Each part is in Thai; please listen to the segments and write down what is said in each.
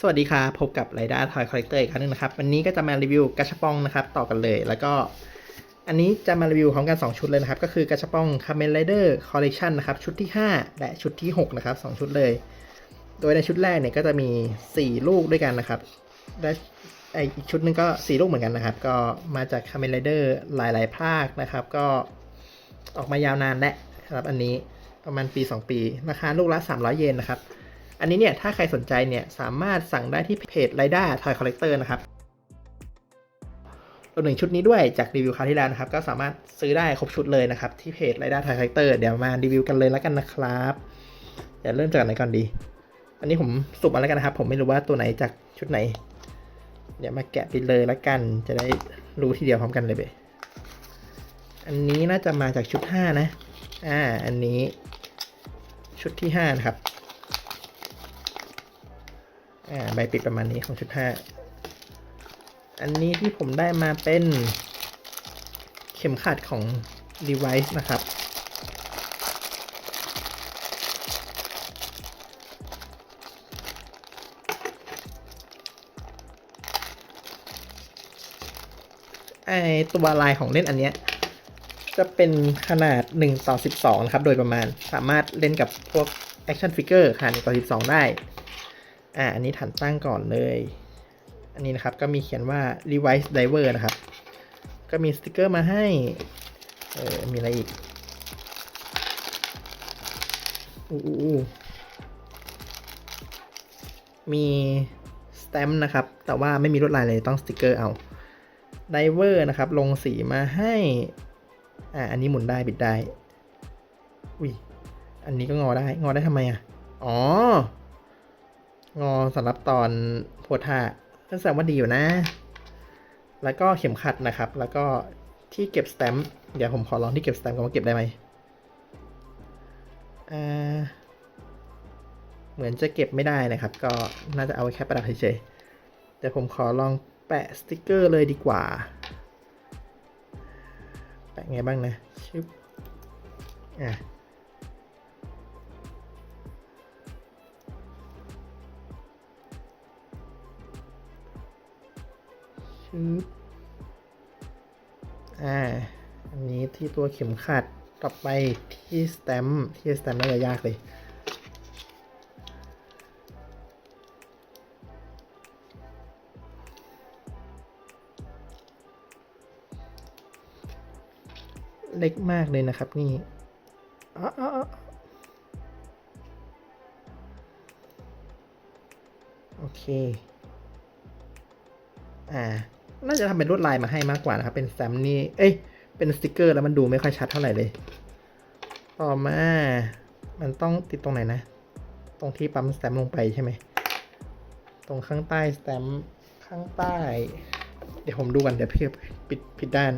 สวัสดีครับพบกับไรด้าทอยคอลเลกเตอร์อีกครั้งหนึงนะครับ วันนี้ก็จะมารีวิวกระชับปองนะครับ ต่อกันเลย แล้วก็ อันนี้จะมารีวิวพร้อมกัน 2 ชุดเลยนะครับ ก็คือกระชับปองคาเมนไรเดอร์คอลเล t ชันนะครับชุดที่ 5 และชุดที่ 6 นะครับ 2 ชุดเลย โดยในชุดแรกเนี่ยก็จะมี 4 ลูกด้วยกันนะครับและไออีกชุดหนึงก็ 4 ลูกเหมือนกันนะครับ ก็มาจากคาเมนไรเดอร์หลาย ๆ ภาคนะครับ ก็ออกมายาวนานและครับอันนี้ประมาณปี 2 ปี ราคาลูกละ 300 เยนนะครับ อันนี้เนี่ยถ้าใครสนใจเนี่ยสามารถสั่งได้ที่เพจ r i d a Toy Collector นะครับรวมถึงชุดนี้ด้วยจากรีวิวคราวที่แล้วนะครับ ก็สามารถซื้อได้ครบชุดเลยนะครับ ที่เพจ r i d a Toy Collector เดี๋ยวมารีวิวกันเลยแล้วกันนะครับเดี๋ยวเริ่มจากไหนก่อนดี อันนี้ผมสุ่มมาแล้วกันนะครับ ผมไม่รู้ว่าตัวไหนจากชุดไหน เดี๋ยวมาแกะไปเลยแล้วกัน จะได้รู้ทีเดียวพร้อมกันเลยเบอันนี้น่าจะมาจากชุด 5 นะ อ่า อันนี้ชุดที่ 5 นะครับ อ่าใบปิดประมาณนี้ของชุดห้าอันนี้ที่ผมได้มาเป็นเข็มขัดของ device นะครับ ไอตัวลายของเล่นอันเนี้ยจะเป็นขนาด 1 ต่อ 12 นะครับ โดยประมาณสามารถเล่นกับพวก action figure ขนาด1ต่อ 12 ได้ อ่าอันนี้ฐานตั้งก่อนเลย อันนี้นะครับก็มีเขียนว่า device driver นะครับ ก็มีสติกเกอร์มาให้ เออมีอะไรอีกอู้อู้มีสแตมป์นะครับ แต่ว่าไม่มีลวดลายเลยต้องสติกเกอร์เอาไดเวอร์นะครับ ลงสีมาให้ อ่า อันนี้หมุนได้บิดได้ อุ้ย อันนี้ก็งอได้ งอได้ทำไมอะ อ๋อ งอสำหรับตอนโพธาก็แสดงว่าดีอยู่นะ แล้วก็เข็มขัดนะครับ แล้วก็ที่เก็บสแตมป์เดี๋ยวผมขอลองที่เก็บสแตมป์กันว่าเก็บได้ไหมอ่าเหมือนจะเก็บไม่ได้นะครับ ก็น่าจะเอาไว้แค่ประดับเฉยๆเดี๋ยวผมขอลองแปะสติกเกอร์เลยดีกว่า แปะไงบ้างนะชึบอะ ชึบอ่า อันนี้ที่ตัวเข็มขัด ต่อไปที่สแตมป์ที่สแตมป์น่าจะยากเลยเล็กมากเลยนะครับนี่อ๋อโอเค อ่า น่าจะทำเป็นลวดลายมาให้มากกว่านะครับ เป็นแซมนี่ เอ้ย เป็นสติกเกอร์แล้วมันดูไม่ค่อยชัดเท่าไหร่เลย ต่อมา มันต้องติดตรงไหนนะ ตรงที่ปั๊มสแตมป์ลงไปใช่ไหม ตรงข้างใต้สแตมป์ข้างใต้ เดี๋ยวผมดูกันเดี๋ยวพี่ปิดผิดด้าน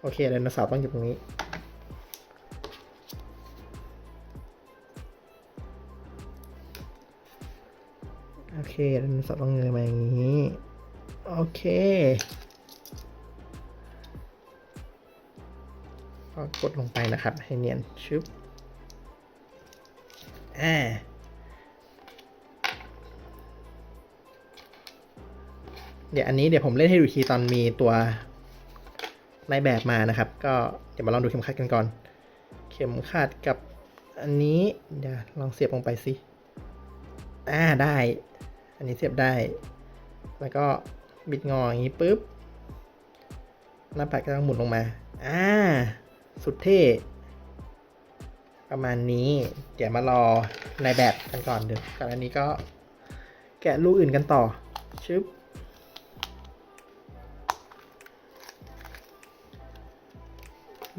โอเคไดโนเสาร์ต้องอยู่ตรงนี้โอเคไดโนเสาร์ต้องเงยมาอย่างนี้ โอเคก็กดลงไปนะครับ ให้เนียนชึบอ่าเดี๋ยวอันนี้เดี๋ยวผมเล่นให้ดูอีกทีตอนมีตัวในแบบมานะครับ ก็เดี๋ยวมาลองดูเข็มขัดกันก่อน เข็มขัดกับอันนี้เดี๋ยวลองเสียบลงไปสิอ่าได้ อันนี้เสียบได้ แล้วก็ บิดงออย่างนี้ปุ๊บหน้าปัดก็ต้องหมุนลงมา อ่า สุดเท่ ประมาณนี้ เดี๋ยวมารอในแบบกันก่อนเดี๋ยวก่อนอันนี้ก็แกะลูกอื่นกันต่อ ชึบ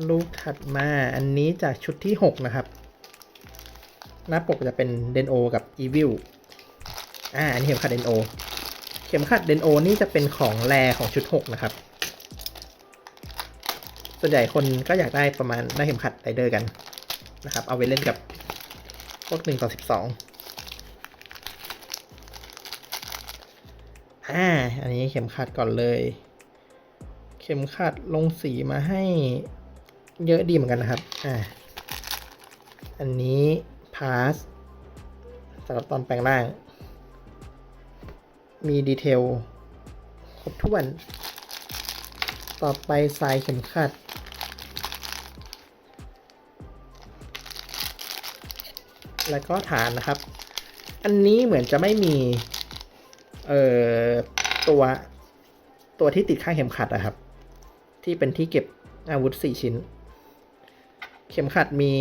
ลูกถัดมาอันนี้จากชุดที่ 6 นะครับ หน้าปกจะเป็นเดนโอกับอีวิลอ่า อันนี้เข็มขัดเดนโอ เข็มขัดเดนโอนี่จะเป็นของแรของชุด 6 นะครับ ส่วนใหญ่คนก็อยากได้ประมาณได้เข็มขัดไรเดอร์กันนะครับ เอาไว้เล่นกับพวก1ต่อ12อ่า อันนี้เข็มขัดก่อนเลย เข็มขัดลงสีมาให้เยอะดีเหมือนกันนะครับ อ่า อันนี้พาสสำหรับตอนแปลงร่าง มีดีเทลครบถ้วน ต่อไปสายเข็มขัด แล้วก็ฐานนะครับ อันนี้เหมือนจะไม่มี เอ่อ ตัวตัวที่ติดข้างเข็มขัดอะครับ ที่เป็นที่เก็บอาวุธสี่ชิ้น เข็มขัดมี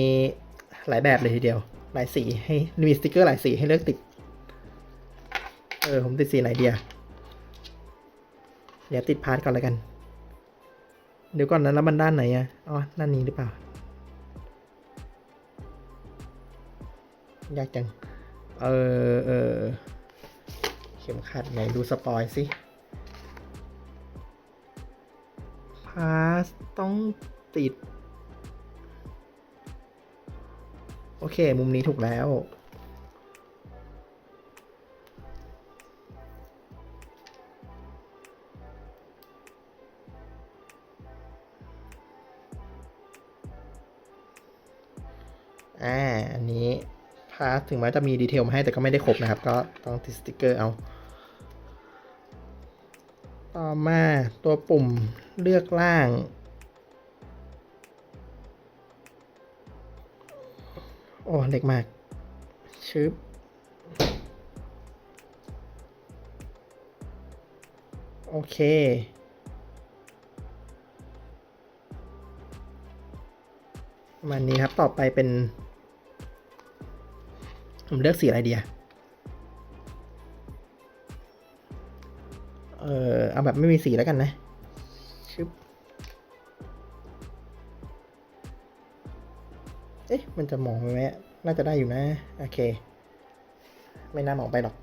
หลายแบบเลยทีเดียว หลายสีให้มีสติกเกอร์หลายสีให้เลือกติด เออ ผมติดสีไหนเดียเดี๋ยวติดพาร์ทก่อนแล้วกัน เดี๋ยวก่อนนะแล้วมันด้านไหนอะอ๋อด้านนี้หรือเปล่า ยากจัง เออเออเข็มขัดไหนดูสปอยสิพาสต้องติด โอเค มุมนี้ถูกแล้ว ถึงแม้จะมีดีเทลมาให้แต่ก็ไม่ได้ครบนะครับ ก็ต้องติดสติกเกอร์เอา ต่อมาตัวปุ่มเลือกล่าง โอ้ เล็กมาก ชึบโอเคประมาณนี้ครับ ต่อไปเป็น ผมเลือกสีอะไรดีอะเออเอาแบบไม่มีสีแล้วกันนะชึบเอ๊ะ มันจะมองไหมน่าจะได้อยู่นะ โอเค ไม่น่ามองไปหรอก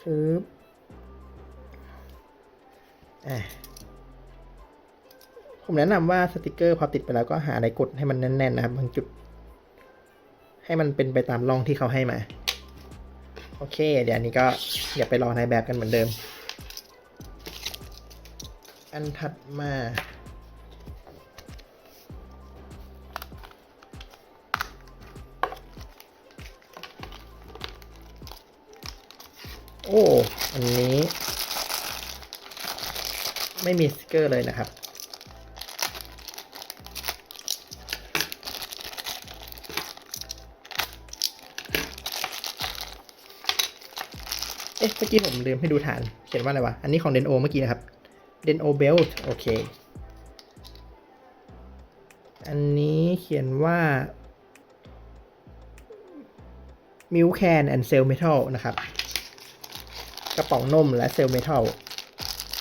คืออะ ผมแนะนำว่าสติกเกอร์พอติดไปแล้วก็หาอะไรกดให้มันแน่นๆนะครับบางจุด ให้มันเป็นไปตามร่องที่เขาให้มา โอเค เดี๋ยวนนี้ก็อย่าไปรอในแบบกันเหมือนเดิม อันถัดมาโอ้ อันนี้ ไม่มีสติกเกอร์เลยนะครับ อ๊ะเมื่อกี้ผมลืมให้ดูฐานเขียนว่าอะไรวะ อันนี้ของเดนโอเมื่อกี้นะครับเดนโอเบลโอเค อันนี้เขียนว่า Milk Can and Cell Metal นะครับ กระป๋องนมและเซลล์เมทัล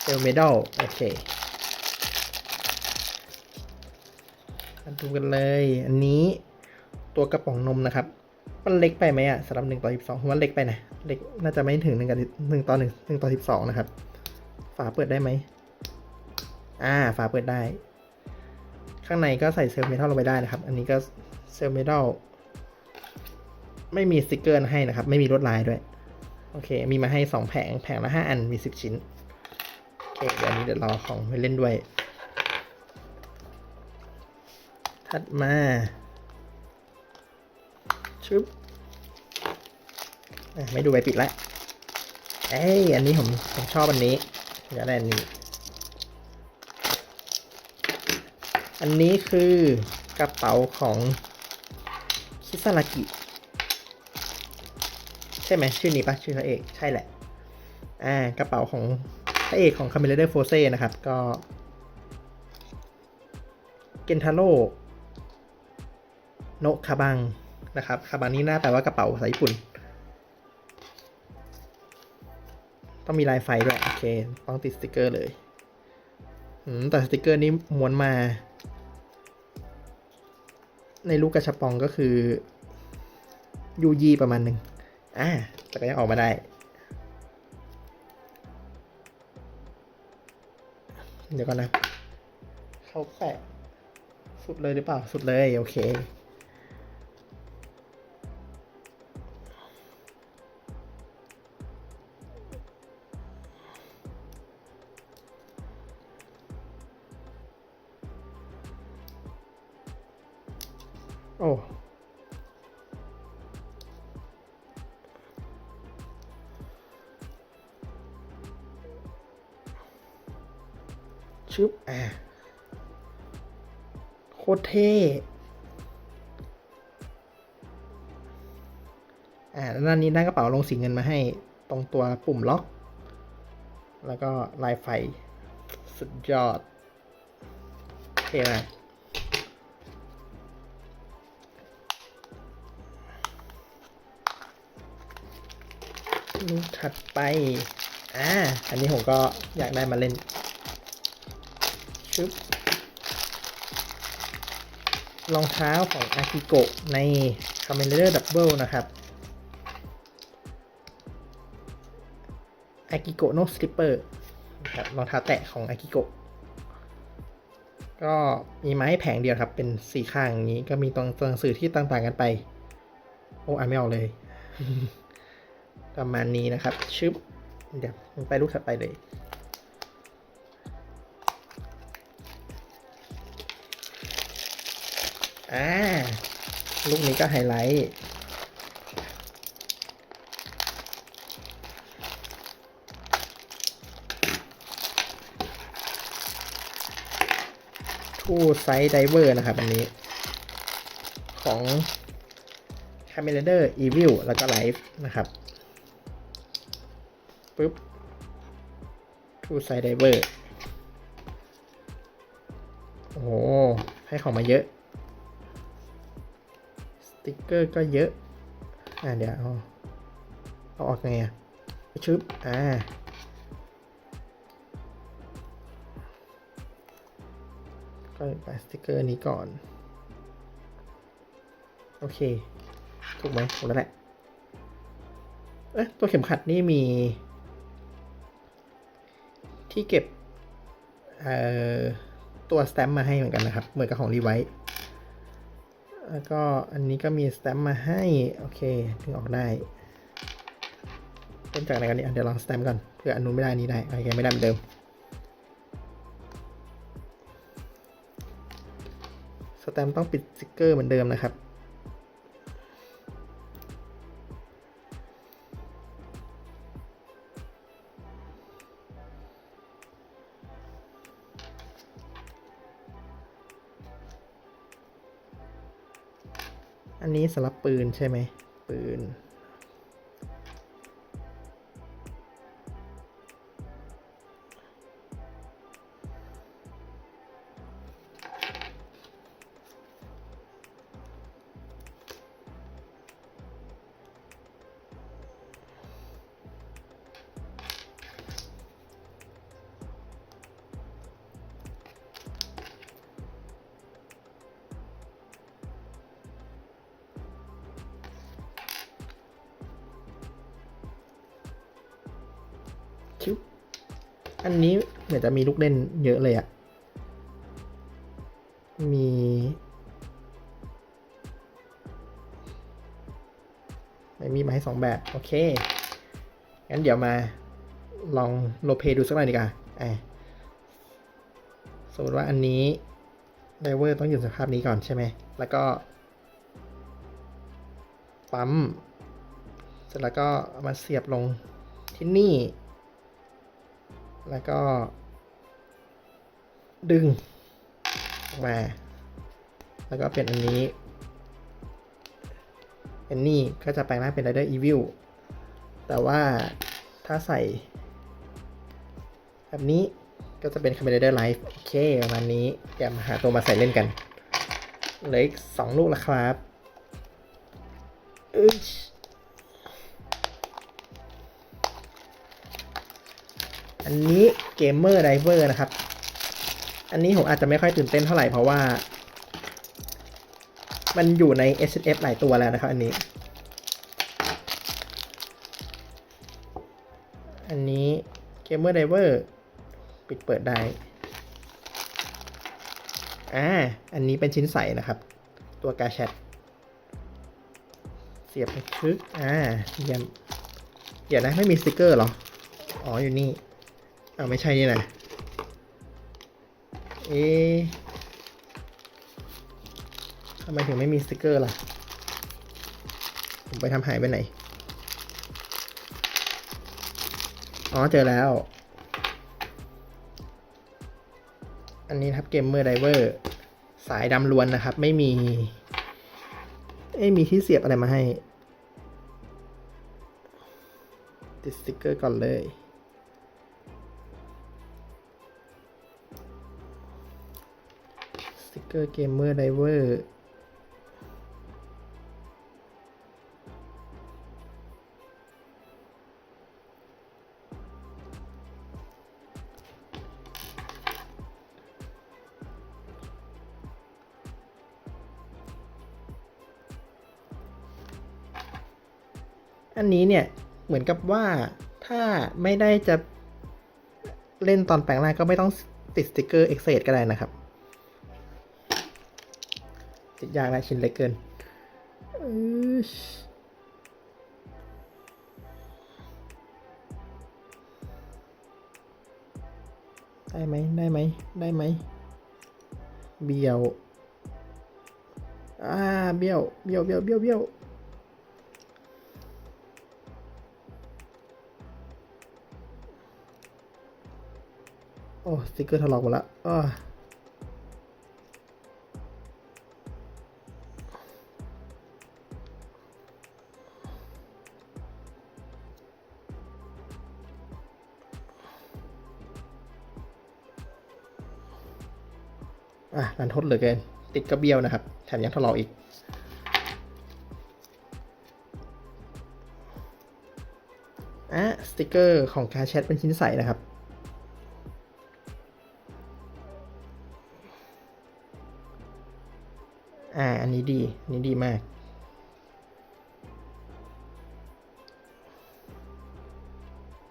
เซลล์เมทัลโอเคมาดูกันเลย อันนี้ตัวกระป๋องนมนะครับ มันเล็กไปไหมอะสำหรับหนึ่งต่อสิบสองผมว่าเล็กไปนะเล็กน่าจะไม่ถึงหนึ่งกับหนึ่งต่อหนึ่งหนึ่งต่อสิบสองนะครับ ฝาเปิดได้ไหมอ่าฝาเปิดได้ ข้างในก็ใส่เซลล์เมทัลลงไปได้นะครับ อันนี้ก็เซลล์เมทัลไม่มีสติกเกอร์ให้นะครับ ไม่มีลวดลายด้วย โอเค มีมาให้สองแผงแผงละห้าอันมีสิบชิ้นโอเคเดี๋ยวนี้เดี๋ยวรอของไปเล่นด้วย ถัดมา ชึบไม่ดูใบปิดแล้วเอ้ยอันนี้ผมผมชอบอันนี้เดี๋ยวได้อันนี้ อันนี้คือกระเป๋าของคิซารากิใช่ไหมชื่อนี้ปะชื่อพระเอกใช่แหละ อ่ากระเป๋าของพระเอกของคาเมเลเดอร์โฟเซ่นะครับ ก็เกนทาโร่โนคาบัง นะครับคาบังนี้หน้าแปลว่ากระเป๋าภาษาญี่ปุ่น ต้องมีลายไฟด้วย โอเค ต้องติดสติกเกอร์เลยแต่สติกเกอร์นี้ม้วนมา ในลูกกระชับปองก็คือ ยูยีประมาณหนึ่งอ่าแต่ก็ยังออกมาได้เดี๋ยวก่อนนะ เขาแปะ สุดเลยหรือเปล่า สุดเลย โอเค โอ้ชึบอะโคตรเท่อ่าด้านนี้ด้ากระเป๋าลงสีเงินมาให้ตรงตัวปุ่มล็อก แล้วก็ลายไฟ สุดยอดเท่มา ลูกถัดไป อ่า อันนี้ผมก็อยากได้มาเล่น ชึบ รองเท้าของอากิโกะใน c a m e n Rider Double นะครับ อากิโกะโนสลิปเปอร์ครับรองเท้าแตะของอากิโกะ ก็มีไม้แผงเดียวครับ เป็นสี่ข้างอย่างนี้ ก็มีตรงตัวหนังสือที่ต่างๆกันไป โอ้อ่านไม่ออกเลย ประมาณนี้นะครับ ชึบ เดี๋ยวไปลูกถัดไปเลย อ่า ลูกนี้ก็ไฮไลท์ทูไซด์ไดเวอร์นะครับ อันนี้ ของ c a m e r a d e r Evil แล้วก็ Life นะครับ ปึ๊บทูไซด์ไดเวอร์โอ้โห ให้ของมาเยอะ สติกเกอร์ก็เยอะ อ่าเดี๋ยวเอาเอาออกไงอะชึบอ่าก็ไปสติกเกอร์นี้ก่อน โอเค ถูกไหมถูกแล้วแหละ เอ๊ะตัวเข็มขัดนี่มี ที่เก็บตัวสแตมป์มาให้เหมือนกันนะครับ เหมือนกับของรีไวท์แล้วก็อันนี้ก็มีสแตมป์มาให้ โอเคถึงออกได้เริ่มจากอะไรกันเนี่ยเดี๋ยวลองสแตมป์ก่อนเผื่ออันนู้นไม่ได้นี้ได้โอเคไม่ได้เหมือนเดิมสแตมป์ต้องปิดสติกเกอร์เหมือนเดิมนะครับ อันนี้สำหรับปืนใช่ไหมปืน อันนี้เหมือนจะมีลูกเล่นเยอะเลยอะมี ไม่มีมาให้สองแบบ โอเค งั้นเดี๋ยวมาลองโลเพดูสักหน่อยดีกว่าอะสมมติว่าอันนี้ไดเวอร์ต้องอยู่สภาพนี้ก่อนใช่ไหม แล้วก็ปั๊ม เสร็จแล้วก็เอามาเสียบลงที่นี่ แล้วก็ ดึงออกมา แล้วก็เป็นอันนี้เป็นนี่ก็จะแปลงร่างเป็น Rider Evil แต่ว่าถ้าใส่ แบบนี้ก็จะเป็น Kamen Rider Life โอเค ประมาณนี้เดี๋ยวมาหาตัวมาใส่เล่นกันเหลืออีกสองลูกแล้วครับอึ๊ อันนี้เกมเมอร์ไดเวอร์นะครับ อันนี้ผมอาจจะไม่ค่อยตื่นเต้นเท่าไหร่เพราะว่า มันอยู่ใน S F หลายตัวแล้วนะครับ อันนี้ อันนี้เกมเมอร์ไดเวอร์ปิดเปิดได้อ่าอันนี้เป็นชิ้นใสนะครับ ตัวกาแชทเสียบไปชึกอ่าเยี่ยมเดี๋ยวนะ ไม่มีสติกเกอร์หรอ อ๋อ อยู่นี่ อ้าวไม่ใช่นี่นะเอ๊ะทำไมถึงไม่มีสติกเกอร์ล่ะ ผมไปทำหายไปไหน อ๋อเจอแล้ว อันนี้ครับเกมเมอร์ไดเวอร์สายดำล้วนนะครับ ไม่มีไม่มีที่เสียบอะไรมาให้ ติดสติกเกอร์ก่อนเลย อร์เกมเมอร์ไดเวอร์อันนี้เนี่ยเหมือนกับว่าถ้าไม่ได้จะเล่นตอนแปลงร่างก็ไม่ต้องติดสติกเกอร์เอ็กเซก็ได้นะครับ ติดยากนะชิ้นเล็กเกินอือได้ไหมได้ไหมได้ไหมเบี้ยวอ่าเบี้ยวเบี้ยวเบี้ยวเบี้ยวเบี้ยวโอ้สติกเกอร์ถลอกหมดละอ้อ อะรันทดเหลือเกิน ติดกระเบี้ยวนะครับ แถมยังทะเลาะอีก อะ สติกเกอร์ของการแชทเป็นชิ้นใสนะครับอ่า อันนี้ดี อันนี้ดีมาก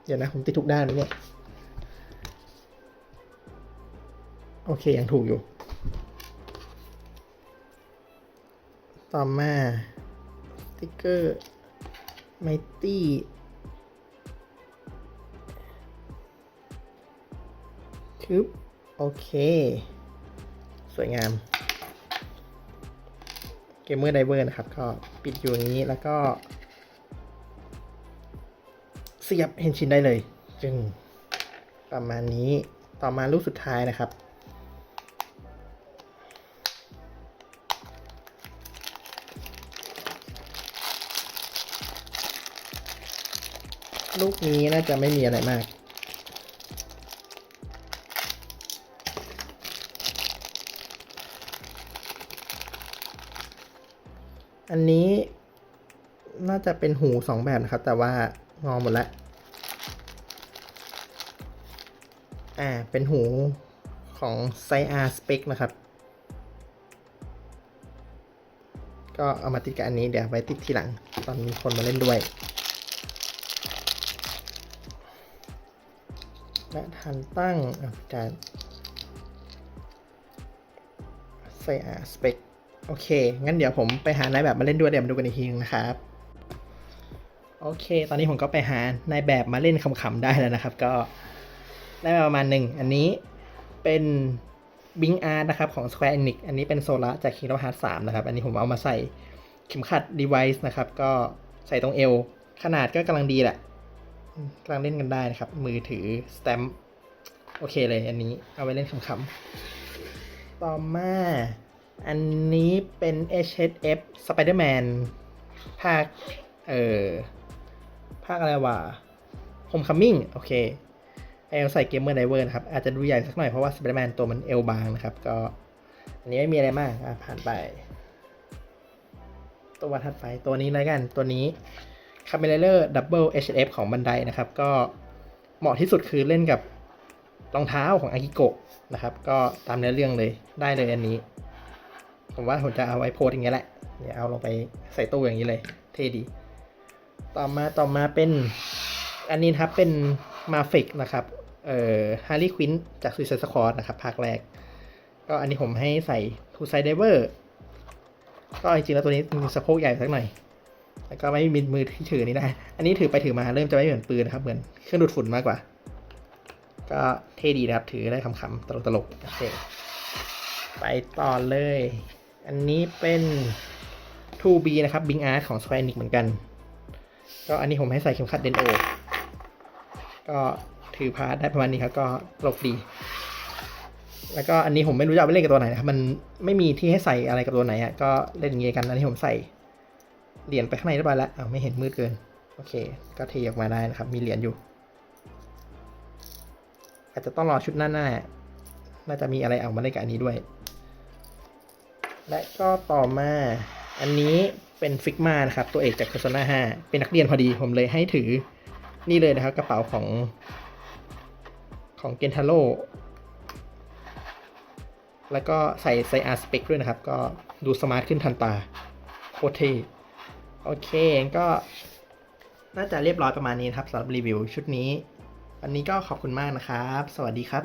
เดี๋ยวนะ ผมติดทุกด้านเลยเนี่ย โอเค ยังถูกอยู่ ต่อมาสติกเกอร์ไมตี้ทึบโอเค สวยงามเกมเมอร์ไดเวอร์นะครับ ก็ปิดอยู่อย่างนี้แล้วก็ เสียบเฮนชินได้เลย จึงประมาณนี้ต่อมาลูกสุดท้ายนะครับ ลูกนี้น่าจะไม่มีอะไรมาก อันนี้น่าจะเป็นหูสองแบบนะครับ แต่ว่างอหมดแล้ว อ่า เป็นหูของไซอาร์สเปกนะครับ ก็เอามาติดกับอันนี้เดี๋ยวไว้ติดทีหลัง ตอนมีคนมาเล่นด้วย และทันตั้งอะการไซอาร์สเปกโอเค งั้นเดี๋ยวผมไปหานายแบบมาเล่นด้วยเดี๋ยวมาดูกันอีกทีนึงนะครับ โอเค ตอนนี้ผมก็ไปหานายแบบมาเล่นขำๆได้แล้วนะครับ ก็ได้มาประมาณหนึ่ง อันนี้เป็นบิงอาร์นะครับของ Square Enix อันนี้เป็นโซล่าจาก Kingdom Hearts 3 นะครับ อันนี้ผมเอามาใส่เข็มขัด device นะครับ ก็ใส่ตรงเอว ขนาดก็กำลังดีแหละ กำลังเล่นกันได้นะครับ มือถือส t ตมโอเคเลยอันนี้เอาไว้เล่นขำๆต่อมา อันนี้เป็น HHF Spider-Man ภาค เอ่อ ภาคอะไรวะ Homecoming โอเคเอลใส่เกมเมอร์ไดเวอร์นะครับ อาจจะดูใหญ่สักหน่อยเพราะว่าสไปเดอร์แมนตัวมันเอลบางนะครับ ก็ อันนี้ไม่มีอะไรมากอะผ่านไป ตัวถัดไปตัวนี้เลยกันตัวนี้ c a m e l e r Double HF ของบันไดนะครับ ก็เหมาะที่สุดคือเล่นกับรองเท้าของอากิโกะนะครับ ก็ตามเนื้อเรื่องเลยได้เลยอันนี้ ผมว่าผมจะเอาไว้โพสอย่างเงี้ยแหละเดี๋ยวเอาลงไปใส่ตู้อย่างนี้เลย เท่ดี ต่อมาต่อมาเป็นอันนี้ครับเป็นมาฟิกนะครับ เอ่อฮาร์ลีควินจากซูซ i สควอ d นะครับภาคแรก ก็อันนี้ผมให้ใส่ทูไซเดเวอร์ก็จริงๆแล้วตัวนี้มีสะโพกใหญ่สักหน่อย แล้วก็ไม่มีมือที่ถือนี้ได้ อันนี้ถือไปถือมาเริ่มจะไม่เหมือนปืนนะครับ เหมือนเครื่องดูดฝุ่นมากกว่า ก็เท่ดีนะครับ ถือได้ขำๆตลกๆโอเคไปต่อเลย อันนี้เป็น 2B นะครับ Bing Art ของ Square Enix เหมือนกัน ก็อันนี้ผมให้ใส่เข็มขัดเดนโอ ก็ถือพาได้ประมาณนี้ครับ ก็ตลกดี แล้วก็อันนี้ผมไม่รู้จะเอาไปเล่นกับตัวไหนนะครับ มันไม่มีที่ให้ใส่อะไรกับตัวไหนอะก็เล่นอย่างงี้กัน อันนี้ผมใส่ เหรียญไปข้างในเรียบร้อยแล้วอ้าไม่เห็นมืดเกิน โอเค ก็เทออกมาได้นะครับ มีเหรียญอยู่ อาจจะต้องรอชุดหน้าหน้าน่าจะมีอะไรเอามาเล่นกับอันนี้ด้วย และก็ต่อมา อันนี้เป็นฟิกมานะครับ ตัวเอกจาก Persona 5 เป็นนักเรียนพอดีผมเลยให้ถือ นี่เลยนะครับ กระเป๋าของของเกนทาโร่แล้วก็ใส่ไซอาร์สเปกด้วยนะครับ ก็ดูสมาร์ทขึ้นทันตาโคตรเท่ โอเคก็น่าจะเรียบร้อยประมาณนี้ครับสำหรับรีวิวชุดนี้วันนี้ก็ขอบคุณมากนะครับ สวัสดีครับ